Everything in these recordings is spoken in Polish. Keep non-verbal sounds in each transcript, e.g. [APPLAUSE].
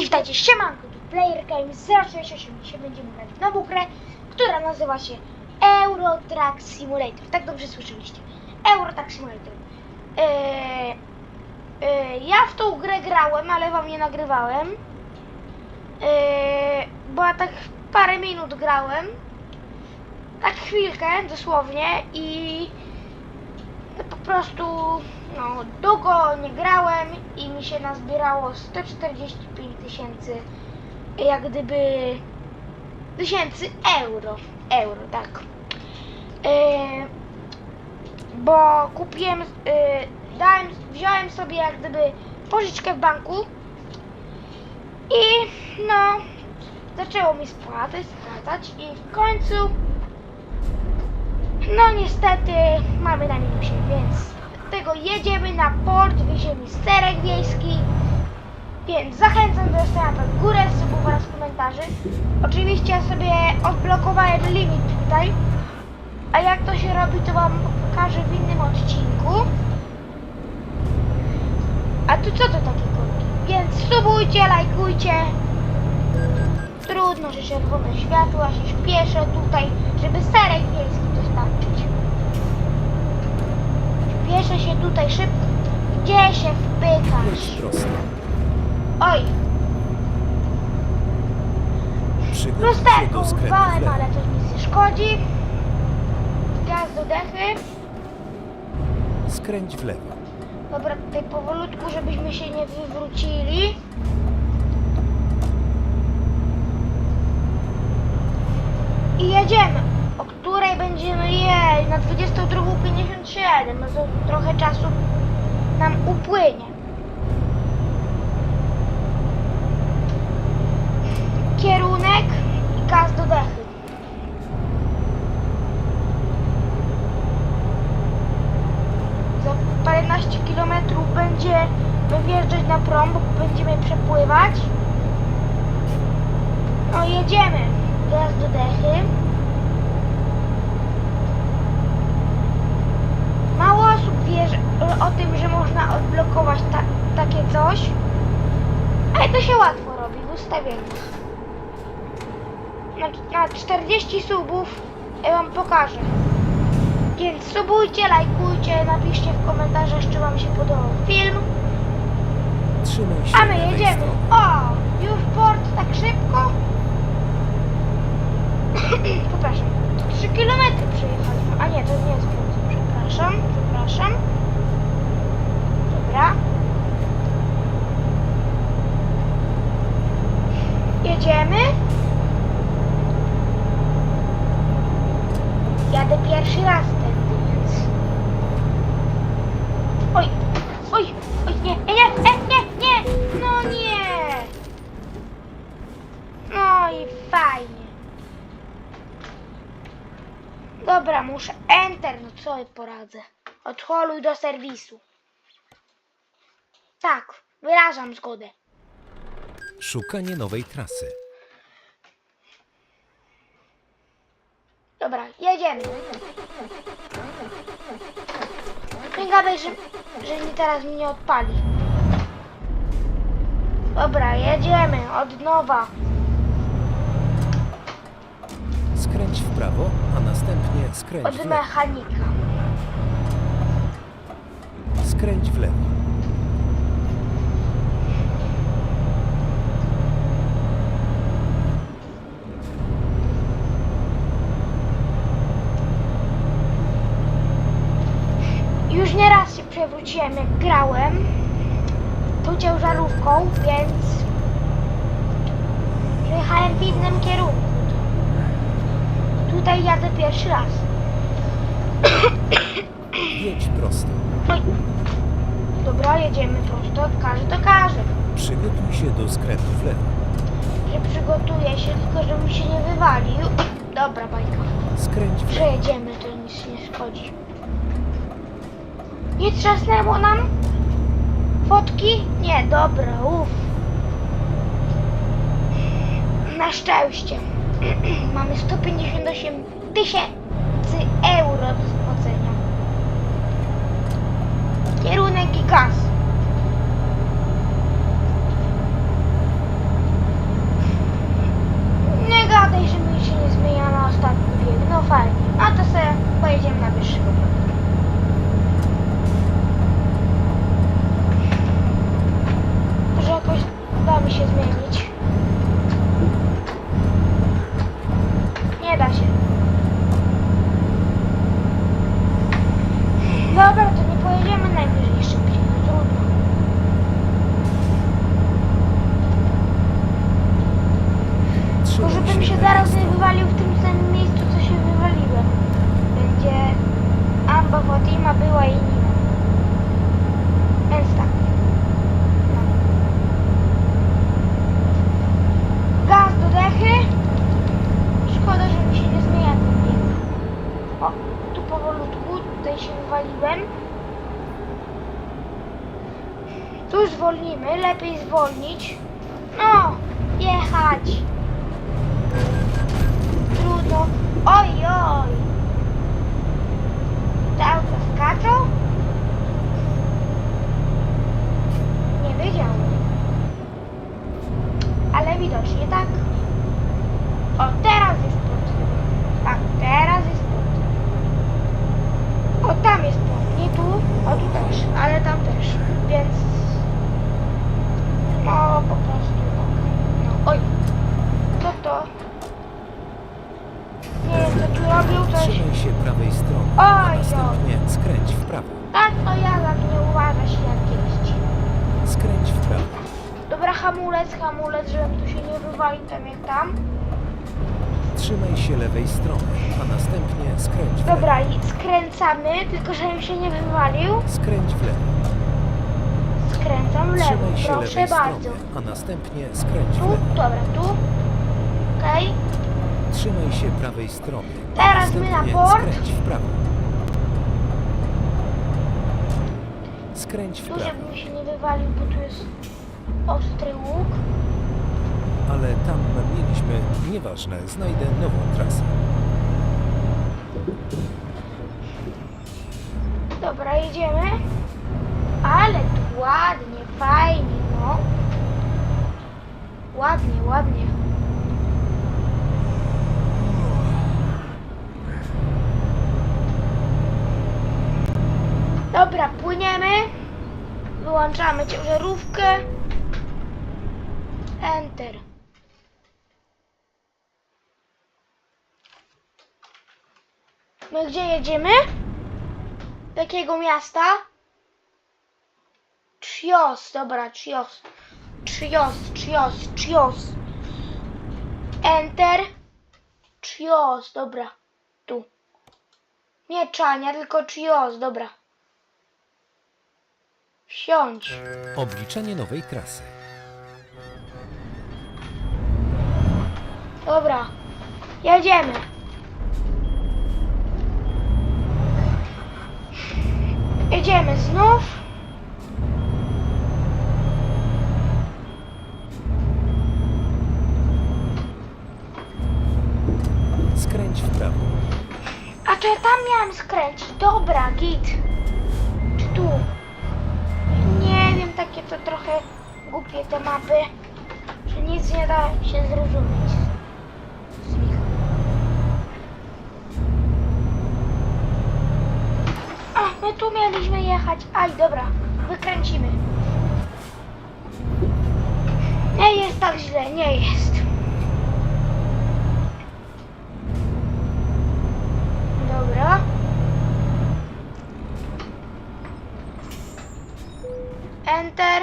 Cześć, witajcie, siemanko, tu Player Games 068. Dzisiaj będziemy grać w nową grę, która nazywa się Euro Truck Simulator. Tak dobrze słyszeliście. Euro Truck Simulator. Eee, ja w tą grę grałem, ale wam nie nagrywałem. Eee, bo ja tak parę minut grałem. Tak chwilkę, dosłownie i po prostu no, długo nie grałem i mi się nazbierało 145 tysięcy jak gdyby tysięcy euro. Euro, tak. Yy, bo kupiłem, yy, dałem, wziąłem sobie jak gdyby pożyczkę w banku i no zaczęło mi spłatać, spłacać i w końcu no niestety mamy na minusie, więc tego jedziemy na port, wieziemy sterek wiejski, więc zachęcam do zostawienia pod górę subów oraz komentarzy. Oczywiście ja sobie odblokowałem limit tutaj, a jak to się robi to wam pokażę w innym odcinku. A tu co to takie korki? Więc subujcie, lajkujcie. Trudno, że czerwone światła się śpieszę tutaj, żeby serek wiejski Śpieszę się tutaj szybko. Gdzie się wpychasz? Prosto. Oj, Przygotuj się do skrętu w urwałem, lewo. ale to nic nie szkodzi. Gaz do dechy. Skręć w lewo. Dobra, tutaj powolutku, żebyśmy się nie wywrócili. I jedziemy. O której będziemy Na 22.57. No to trochę czasu nam upłynie. Kierunek i gaz do dechy. za paręnaście kilometrów będziemy wjeżdżać na prom, bo będziemy przepływać. No jedziemy. Gaz do dechy. Mało osób wie że, o tym, że można odblokować ta, takie coś. Ale to się łatwo robi w ustawieniach. Na, na 40 subów ja wam pokażę. Więc subujcie, lajkujcie, napiszcie w komentarzach, czy wam się podobał film. Trzymaj się A my jedziemy. O, już port tak szybko. [COUGHS] Przepraszam. 3 km przejechaliśmy. A nie, to nie jest port. Przepraszam, przepraszam. Dobra. Jedziemy. Jadę pierwszy raz tędy, więc... Oj, oj, oj, nie, nie, nie, nie, nie, no nie. No i fajnie. Dobra, muszę enter, no co poradzę. Odholuj do serwisu. Tak, wyrażam zgodę. Szukanie nowej trasy. Dobra, jedziemy. Nie gadaj, że, że mi teraz mnie odpali. Dobra, jedziemy od nowa. Skręć w prawo, a następnie skręć Od w lewo. mechanika. Skręć w lewo. Już nieraz się przewróciłem jak grałem tą ciężarówką, więc przejechałem w innym kierunku. Tutaj jadę pierwszy raz. Jedź prosto. Oj. Dobra, jedziemy prosto. Każe to każe. Przygotuj się do skrętu w lewo. Że przygotuję się, tylko żeby się nie wywalił. Dobra, bajka. Skręć w lewo. Przejedziemy, to nic nie szkodzi. Nie trzasnęło nam? Fotki? Nie, dobra, uff. Na szczęście. [CLEARS THROAT] Mamy 158 tysięcy euro do spłacenia. Kierunek i gaz. się uwaliłem. Tu zwolnimy, lepiej zwolnić. No, jechać. Trudno. Oj, oj. Te auto skaczą? Nie wiedziałem. Ale widocznie tak. O, teraz. Tam. Trzymaj się lewej strony, a następnie skręć w lewo. Dobra, i skręcamy, tylko żebym się nie wywalił. Skręć w lewo. Skręcam w lewo, Trzymaj się proszę lewej bardzo. strony, a następnie skręć w Tu, lewo. dobra, tu. Okej. Trzymaj się prawej strony, a Teraz my na następnie port. skręć w prawo. Skręć w Tu, prawo, żebym się nie wywalił, bo tu jest ostry łuk. Ale tam mieliśmy, nieważne, znajdę nową trasę. Dobra, jedziemy. Ale tu ładnie, fajnie, no. Ładnie, ładnie. Dobra, płyniemy. Wyłączamy ciężarówkę. Enter. My gdzie jedziemy? Do jakiego miasta? Chios, dobra, Chios. Chios, Chios, Chios. Enter. Chios, dobra. Tu. Nie Czania, tylko Chios, dobra. Wsiądź. Obliczenie nowej trasy. Dobra. Jedziemy. Jedziemy znów. Skręć w prawo. A czy ja tam miałem skręcić? Dobra, git. Czy tu? Nie wiem, takie to trochę głupie te mapy, że nic nie da się zrozumieć z nich. My tu mieliśmy jechać. Aj, dobra, wykręcimy. Nie jest tak źle, nie jest. Dobra. Enter.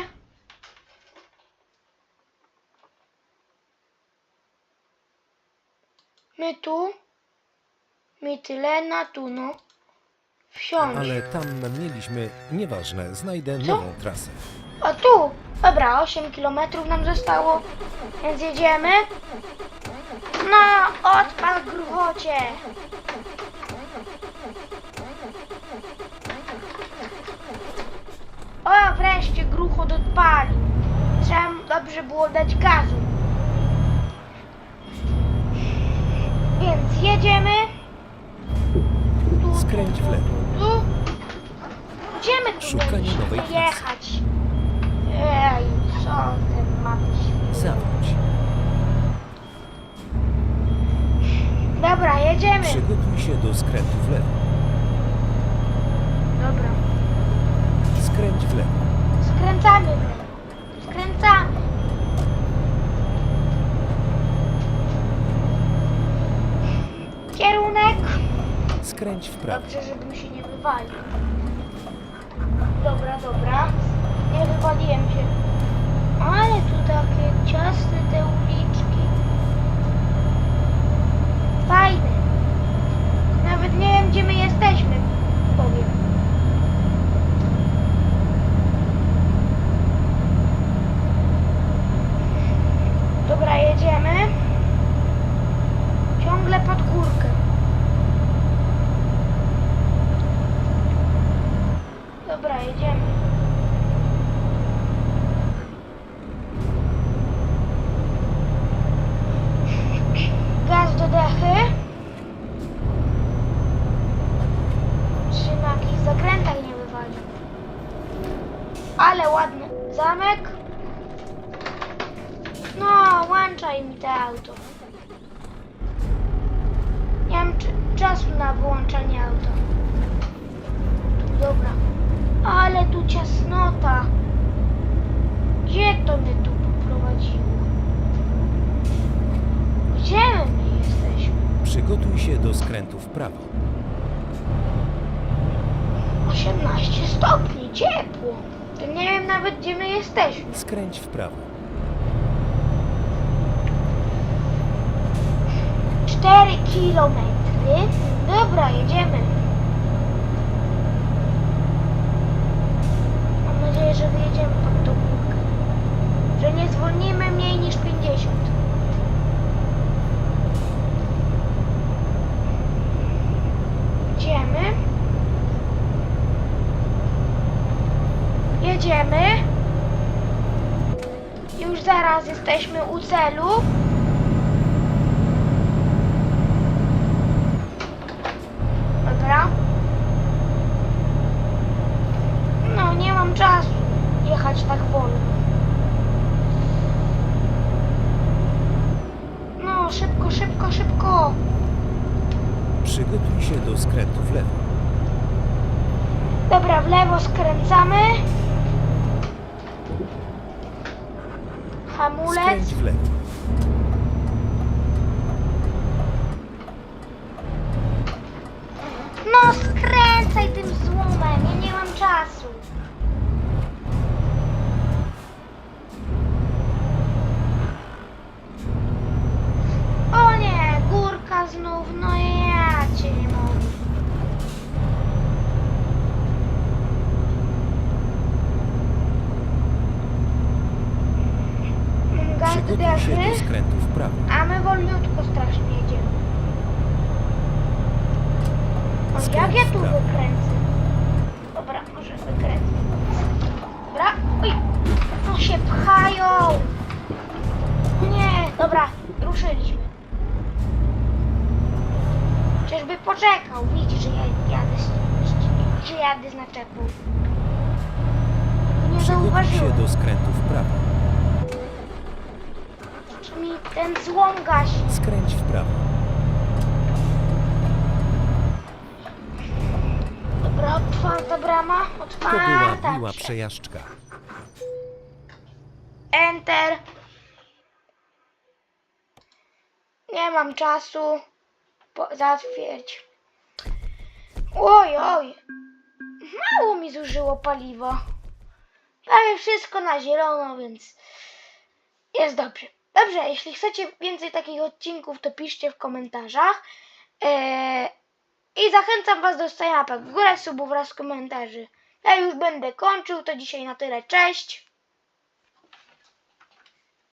My tu. Mitylena tu, no. Wsiądź. Ale tam mieliśmy, nieważne, znajdę Co? nową trasę. O tu! Dobra, 8 km nam zostało, więc jedziemy. No, odpal gruchocie! O, wreszcie gruchot odpalił. Trzeba dobrze było dać gazu. Więc jedziemy. Tu, tu, Skręć w lewo. Tu. Gdzie my tu Szukanie nowej trasy. jechać? Ej, co ten ma? Zawróć. Dobra, jedziemy. Przygotuj się do skrętu w lewo. Dobra. Skręć w lewo. Skręcamy w lewo. Skręcamy. Kierunek. Skręć w prawo. Dobrze, żebym się nie wywalił. Dobra, dobra. Nie wywaliłem się. Ale tu takie ciasne te uliczki. Fajne. Nawet nie wiem, gdzie my jesteśmy, powiem. Dobra, jedziemy. Ciągle pod górkę. Dobra, jedziemy. Marek! No, łączaj mi to auto. Nie mam cz- czasu na wyłączanie auta. Dobra. Ale tu ciasnota. Gdzie to mnie tu poprowadziło? Gdzie my jesteśmy? Przygotuj się do skrętu w prawo. 18 stopni, ciepło. To nie wiem nawet gdzie my jesteśmy. Skręć w prawo. 4 kilometry. Dobra, jedziemy. Mam nadzieję, że wyjedziemy pod tą górkę. Że nie zwolnimy mniej niż 50. Jedziemy. Jedziemy. Już zaraz jesteśmy u celu. Dobra. No, nie mam czasu jechać tak wolno. No, szybko, szybko, szybko. Przygotuj się do skrętu w lewo. Dobra, w lewo skręcamy. Hamulec. Skręć w lewo. No, skręcaj tym złomem. Ja nie mam czasu. O nie, górka znów. No ja cię nie mogę. Się wiatry, do skrętu w prawo. a my wolniutko strasznie jedziemy. O, jak ja w tu prawo. wykręcę? Dobra, może wykręcę. Dobra, oj, no się pchają. Nie, dobra, ruszyliśmy. Czyżby poczekał, widzi, że ja jadę, z- że jadę z naczepą. Nie Przygotuj się zauważyłem. do skrętu w prawo. Czy mi ten złom gasi. Skręć w prawo. Dobra, otwarta brama, To otwarta. była miła przejażdżka. Enter. Nie mam czasu. Po, zatwierdź. Oj, oj. Mało mi zużyło paliwo. Ale wszystko na zielono, więc jest dobrze. Dobrze, jeśli chcecie więcej takich odcinków, to piszcie w komentarzach. Eee, I zachęcam Was do stawiania łapek w górę, subów oraz komentarzy. Ja już będę kończył, to dzisiaj na tyle. Cześć!